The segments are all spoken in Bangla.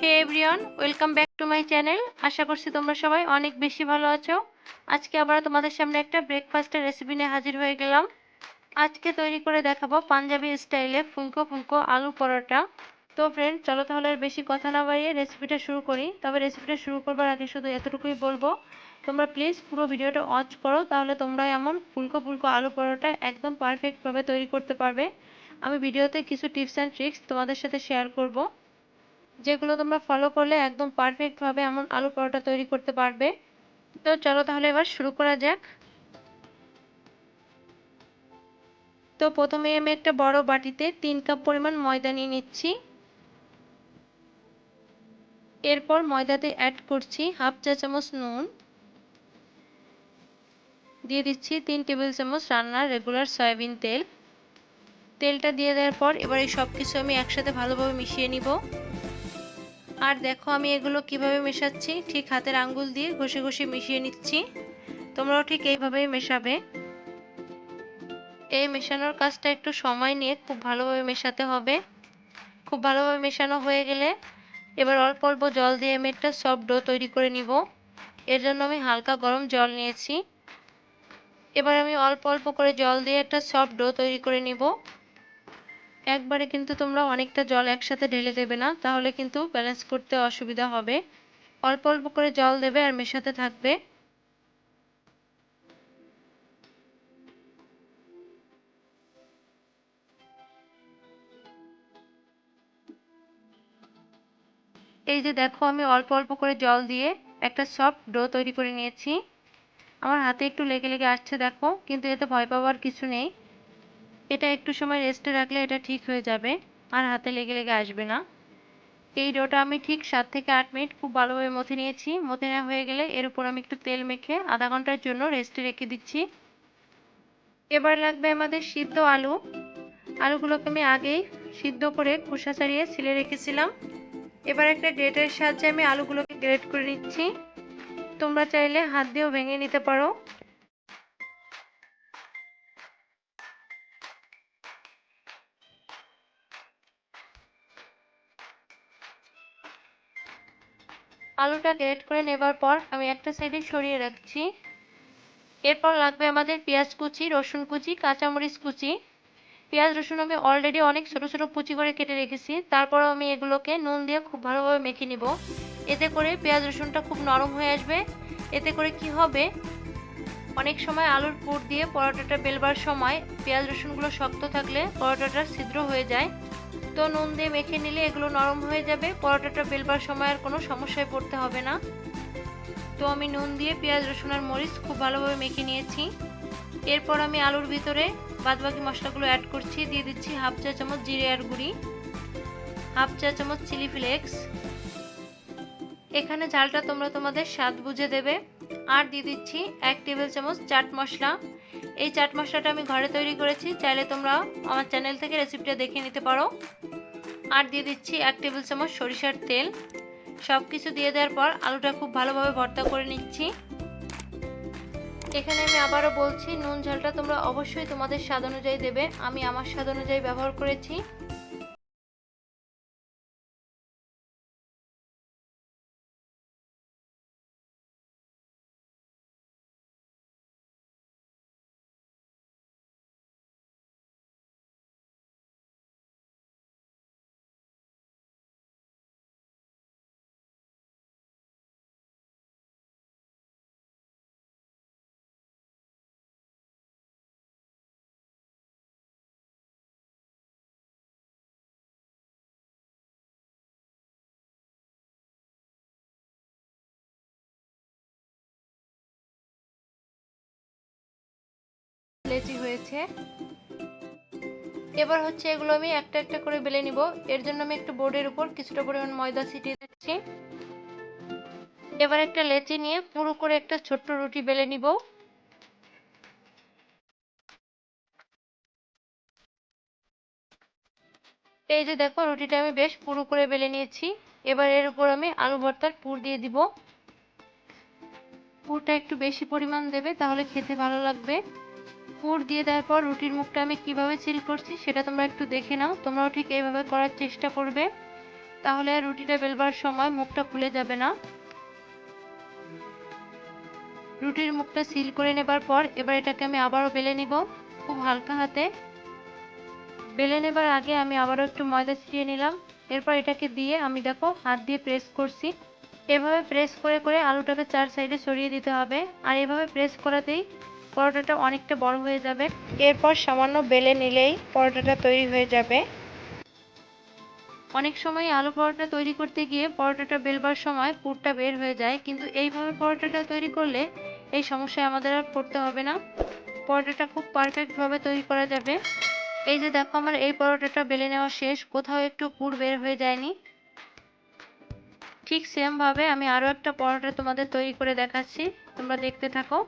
Hey everyone welcome back to my channel আশা করছি তোমরা সবাই অনেক বেশি ভালো আছো। আজকে আবার তোমাদের সামনে একটা ব্রেকফাস্টের রেসিপি নিয়ে হাজির হয়ে গেলাম। আজকে তৈরি করে দেখাবো পাঞ্জাবি স্টাইলে ফুলকো ফুলকো আলু পরোটা। তো ফ্রেন্ড চলো তাহলে আর বেশি কথা না বাড়িয়ে রেসিপিটা শুরু করি। তবে রেসিপিটা শুরু করবার আগে শুধু এতটুকুই বলব, তোমরা প্লিজ পুরো ভিডিওটা ওয়াচ করো, তাহলে তোমরা এমন ফুলকো ফুলকো আলু পরোটা একদম পারফেক্টভাবে তৈরি করতে পারবে। আমি ভিডিওতে কিছু টিপস অ্যান্ড ট্রিক্স তোমাদের সাথে শেয়ার করব। যেগুলো তোমরা ফলো করলে একদম পারফেক্টভাবে এমন আলু পরোটা তৈরি করতে পারবে। তো চলো তাহলে এবার শুরু করা যাক। তো প্রথমে আমি একটা বড় বাটিতে তিন কাপ পরিমাণ ময়দা নিয়ে নিচ্ছি। এরপর ময়দাতে অ্যাড করছি হাফ চা চামচ নুন। দিয়ে দিচ্ছি তিন টেবিল চামচ রান্নার রেগুলার সয়াবিন তেল। তেলটা দিয়ে দেওয়ার পর এবার এই সব কিছু আমি একসাথে ভালোভাবে মিশিয়ে নিব। আর দেখো আমি এগুলো কীভাবে মেশাচ্ছি? ঠিক হাতের আঙ্গুল দিয়ে ঘষে ঘষে মিশিয়ে নিচ্ছি। তোমরাও ঠিক এইভাবেই মেশাবে। এই মেশানোর কাজটা একটু সময় নিয়ে খুব ভালোভাবে মেশাতে হবে। খুব ভালোভাবে মেশানো হয়ে গেলে এবার অল্প অল্প জল দিয়ে আমি একটা সফট ডো তৈরি করে নিব। এর জন্য আমি হালকা গরম জল নিয়েছি। এবার আমি অল্প অল্প করে জল দিয়ে একটা সফট ডো তৈরি করে নিব। একবারে কিন্তু তোমরা অনেকটা জল একসাথে ঢেলে দেবে না, তাহলে কিন্তু ব্যালেন্স করতে অসুবিধা হবে। অল্প অল্প করে জল দেবে আর মেশাতে থাকবে। এই যে দেখো, আমি অল্প অল্প করে জল দিয়ে একটা সফট ডো তৈরি করে নিয়েছি। আমার হাতে একটু লেগে লেগে আসছে, দেখো, কিন্তু এতে ভয় পাওয়ার কিছু নেই। এটা একটু সময় রেস্টে রাখলে এটা ঠিক হয়ে যাবে, আর হাতে লেগে লেগে আসবে না। এই ডোটা আমি ঠিক সাত থেকে আট মিনিট খুব ভালোভাবে মথে নিয়েছি। মথে নেওয়া হয়ে গেলে এর উপর আমি একটু তেল মেখে আধা ঘণ্টার জন্য রেস্টে রেখে দিচ্ছি। এবার লাগবে আমাদের সিদ্ধ আলু। আলুগুলোকে আমি আগেই সিদ্ধ করে খোসা ছাড়িয়ে ছিলে রেখেছিলাম। এবার একটা গ্রেটের সাহায্যে আমি আলুগুলোকে গ্রেট করে নিচ্ছি। তোমরা চাইলে হাত দিয়েও ভেঙে নিতে পারো। আলুটা গ্রেট করে নেবার পর আমি একটা সাইডে সরিয়ে রাখছি। এরপর লাগবে আমাদের পেঁয়াজ কুচি, রসুন কুচি, কাঁচামরিচ কুচি। পেঁয়াজ, রসুন আমি অলরেডি অনেক ছোট ছোট কুচি করে কেটে রেখেছি। তারপরও আমি এগুলোকে নুন দিয়ে খুব ভালোভাবে মেখে নিব। এতে করে পেঁয়াজ, রসুনটা খুব নরম হয়ে আসবে। এতে করে কি হবে? অনেক সময় আলুর পুর দিয়ে পরোটাটা বেলবার সময় পেঁয়াজ, রসুনগুলো শক্ত থাকলে পরোটাটা ছিদ্র হয়ে যায়। তো নুন দিয়ে মেখে নিলে এগুলো নরম হয়ে যাবে। পরোটাটা বেলবার সময় আর কোনো সমস্যায় পড়তে হবে না। তো আমি নুন দিয়ে পেঁয়াজ, রসুন আর মরিচ খুব ভালোভাবে মেখে নিয়েছি। এরপর আমি আলুর ভিতরে বাদবাকি মশলাগুলো অ্যাড করছি। দিয়ে দিচ্ছি হাফ চা চামচ জিরে আর গুঁড়ি, হাফ চা চামচ চিলি ফ্লেক্স। এখানে ঝালটা তোমরা তোমাদের স্বাদ বুঝে দেবে। আর দিয়ে দিচ্ছি এক টেবিল চামচ চাট মশলা। এই চাট মশলাটা আমি ঘরে তৈরি করেছি, চাইলে তোমরা আমার চ্যানেল থেকে রেসিপিটা দেখে নিতে পারো। আর দিয়ে দিচ্ছি এক টেবিল চামচ সরিষার তেল। সব কিছু দিয়ে দেওয়ার পর আলুটা খুব ভালোভাবে ভর্তা করে নিচ্ছি। এখানে আমি আবারও বলছি, নুন ঝালটা তোমরা অবশ্যই তোমাদের স্বাদ অনুযায়ী দেবে। আমি আমার স্বাদ অনুযায়ী ব্যবহার করেছি। লেচি হয়েছে। এবার হচ্ছে এগুলো আমি একটা একটা করে বেলে নিব। এর জন্য আমি একটু বোর্ডের উপর কিছুটা পরিমাণ ময়দা ছিটিয়ে দিচ্ছি। এবার একটা লেচি নিয়ে পুরো করে একটা ছোট্ট রুটি বেলে নিব। এই যে দেখো, রুটিটা আমি বেশ পুরো করে বেলে নিয়েছি। এবার এর উপর আমি আলু ভর্তার পুর দিয়ে দিব। পুরটা একটু বেশি পরিমাণ দেবে, তাহলে খেতে ভালো লাগবে। পুর দিয়ে দেওয়ার পর রুটির মুখটা আমি কীভাবে সিল করছি সেটা তোমরা একটু দেখে নাও। তোমরাও ঠিক এইভাবে করার চেষ্টা করবে। তাহলে রুটিটা বেলবার সময় মুখটা খুলে যাবে না। রুটির মুখটা সিল করে নেবার পর এবার এটাকে আমি আবারও বেলে নিব খুব হালকা হাতে। বেলে নেবার আগে আমি আবারও একটু ময়দা ছিটিয়ে নিলাম। এরপর এটাকে দিয়ে আমি দেখো হাত দিয়ে প্রেস করছি। এভাবে প্রেস করে করে আলুটাকে চার সাইডে সরিয়ে দিতে হবে। আর এভাবে প্রেস করাতেই পরোটাটা অনেকটা বড় হয়ে যাবে। এরপর সামান্য বেলে নিলেই পরোটাটা তৈরি হয়ে যাবে। অনেক সময় আলু পরোটা তৈরি করতে গিয়ে পরোটাটা বেলবার সময় পুরটা বের হয়ে যায়, কিন্তু এইভাবে পরোটাটা তৈরি করলে এই সমস্যায় আমাদের আর পড়তে হবে না। পরোটাটা খুব পারফেক্টভাবে তৈরি করা যাবে। এই যে দেখো আমার এই পরোটাটা বেলে নেওয়া শেষ, কোথাও একটু পুর বের হয়ে যায়নি। ঠিক সেমভাবে আমি আরও একটা পরোটা তোমাদের তৈরি করে দেখাচ্ছি, তোমরা দেখতে থাকো।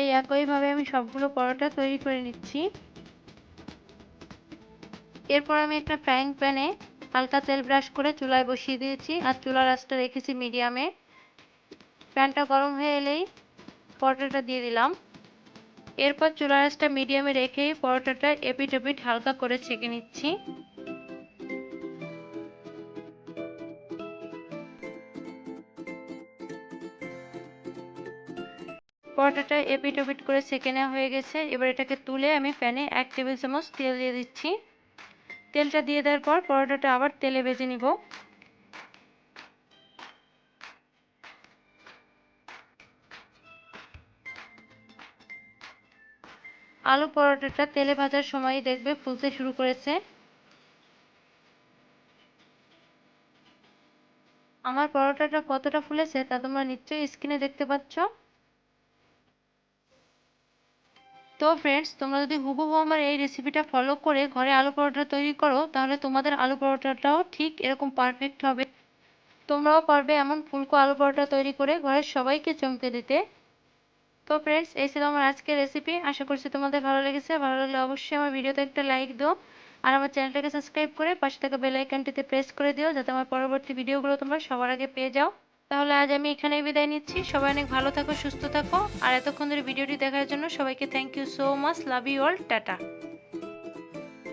এই একইভাবে আমি সবগুলো পরোটা তৈরি করে নিচ্ছি। এরপর আমি একটা ফ্রাইং প্যানে হালকা তেল ব্রাশ করে চুলায় বসিয়ে দিয়েছি আর চুলার আঁচটা রেখেছি মিডিয়ামে। প্যানটা গরম হয়ে এলেই পরোটাটা দিয়ে দিলাম। এরপর চুলার আঁচটা মিডিয়ামে রেখেই পরোটাটা এপিট এপিট হালকা করে ছেঁকে নিচ্ছি। পরোটাটা এপিট ওপিট করে সেঁকে নেওয়া হয়ে গেছে। এবার এটাকে তুলে আমি প্যানে এক টেবিল চামচ তেল দিয়ে দিচ্ছি। তেলটা দিয়ে দেওয়ার পর পরোটাটা আবার তেলে ভেজে নিব। আলু পরোটাটা তেলে ভাজার সময় দেখবে ফুলতে শুরু করেছে। আমার পরোটাটা কতটা ফুলেছে তা তোমরা নিশ্চয়ই স্ক্রিনে দেখতে পাচ্ছ। তো ফ্রেন্ডস তোমরা যদি হুবহু আমার এই রেসিপিটা ফলো করে ঘরে আলু পরোটা তৈরি করো, তাহলে তোমাদের আলু পরোটাটাও ঠিক এরকম পারফেক্ট হবে। তোমরাও পারবে এমন ফুলকো আলু পরোটা তৈরি করে ঘরের সবাইকে চমকে দিতে। তো ফ্রেন্ডস এই ছিল আমার আজকের রেসিপি আশা করছি তোমাদের ভালো লেগেছে। ভালো লাগলে অবশ্যই আমার ভিডিওতে একটা লাইক দিও। আর আমার চ্যানেলটাকে সাবস্ক্রাইব করে পাশে থাকা বেল আইকনটিতে প্রেস করে দিও, যাতে আমার পরবর্তী ভিডিওগুলো তোমরা সবার আগে পেয়ে যাও। তাহলে আজ আমি এখানে বিদায় নিচ্ছি। সবাই অনেক ভালো থাকো, সুস্থ থাকো। আর এতক্ষণ ধরে ভিডিওটি দেখার জন্য সবাইকে thank you so much love you all tata